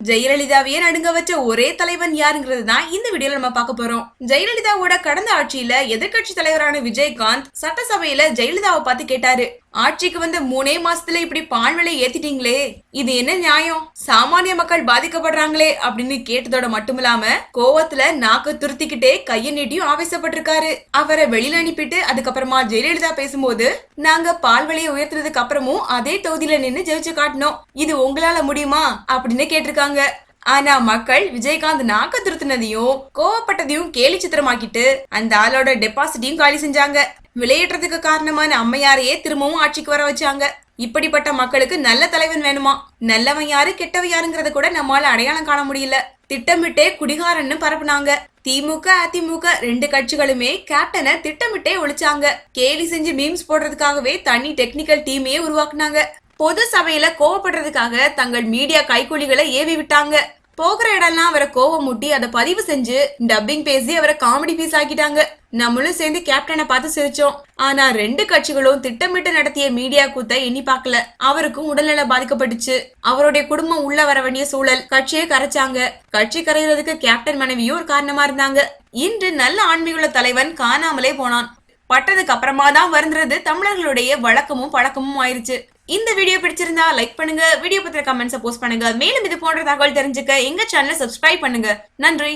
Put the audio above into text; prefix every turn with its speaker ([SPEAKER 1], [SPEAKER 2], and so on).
[SPEAKER 1] ஜெயலலிதாவையே நடுங்க வச்ச ஒரே தலைவன் யாருங்கிறது தான் இந்த வீடியோல நம்ம பார்க்க போறோம். ஜெயலலிதாவோட கடந்த ஆட்சியில எதிர்க்கட்சி தலைவரான விஜயகாந்த் சட்டசபையில ஜெயலலிதாவை பார்த்து கேட்டாரு. ஆட்சிக்கு வந்த மூணே மாசத்துல இப்படி பால் விலை ஏத்திட்டீங்களே இது என்ன நியாயம்? சாமானிய மக்கள் பாதிக்கப்படுறாங்களே அப்படின்னு கேட்டதோட மட்டுமில்லாம கோவத்துல நாக்கு துருத்திக்கிட்டே கைய நீட்டியும் ஆவேசப்பட்டிருக்காரு. அவரை வெளியில அனுப்பிட்டு அதுக்கப்புறமா ஜெயலலிதா பேசும்போது நாங்க பால் விலையை உயர்த்துறதுக்கு அப்புறமும் அதே தொகுதியில நின்னு ஜெயிச்சு காட்டினோம் இது உங்களால முடியுமா? அப்படின்னு கேட்டிருக்காங்க. ஆனா மக்கள் விஜயகாந்த் நாக்க திருத்தினதையும் கோவப்பட்டதையும் கேலி சித்திரமாக்கிட்டு அந்த ஆளோட டெபாசிட்டையும் காலி செஞ்சாங்க. விளையிடுறதுக்கு காரணமான அம்மையாரையே திரும்பவும் ஆட்சிக்கு வர வச்சாங்க. இப்படிப்பட்ட மக்களுக்கு நல்ல தலைவன் வேணுமா? நல்லவன் யாரு கெட்டவன் யாருங்கிறத கூட நம்மால அடையாளம் காண முடியல. திட்டமிட்டே குடிகாரன்னு பரப்புனாங்க. திமுக அதிமுக ரெண்டு கட்சிகளுமே கேப்டனை திட்டமிட்டே ஒழிச்சாங்க. கேலி செஞ்சு மீம்ஸ் போடுறதுக்காகவே தனி டெக்னிக்கல் டீமையே உருவாக்குனாங்க. பொது சபையில கோவப்படுறதுக்காக தங்கள் மீடியா கைக்கூலிகளை ஏவி விட்டாங்க. போகிற இடம்லாம் அவரை கோவம் முட்டி அதை பதிவு செஞ்சு டப்பிங் பேசி அவரை காமெடி பீஸ் ஆக்கிட்டாங்க. நம்மளும் சேர்ந்து கேப்டனை பார்த்து சிரிச்சோம். ஆனா ரெண்டு கட்சிகளும் திட்டமிட்டு நடத்திய மீடியா கூத்த எண்ணி பார்க்கல. அவருக்கும் உடல்நல பாதிக்கப்பட்டுச்சு. அவருடைய குடும்பம் உள்ள வர வேண்டிய சூழல். கட்சியை கரைச்சாங்க. கட்சி கரைகிறதுக்கு கேப்டன் மனைவியும் ஒரு காரணமா இருந்தாங்க. இன்று நல்ல ஆன்மீகுள்ள தலைவன் காணாமலே போனான். பட்டதுக்கு அப்புறமா தான் வருந்துறது. தமிழர்களுடைய வழக்கமும் பழக்கமும் ஆயிருச்சு. இந்த வீடியோ பிடிச்சிருந்தா லைக் பண்ணுங்க. வீடியோ பத்திர கமெண்ட்ஸ் போஸ்ட் பண்ணுங்க. மேலும் இது போன்ற தகவல் தெரிஞ்சுக்க எங்க சேனலை சப்ஸ்கிரைப் பண்ணுங்க. நன்றி.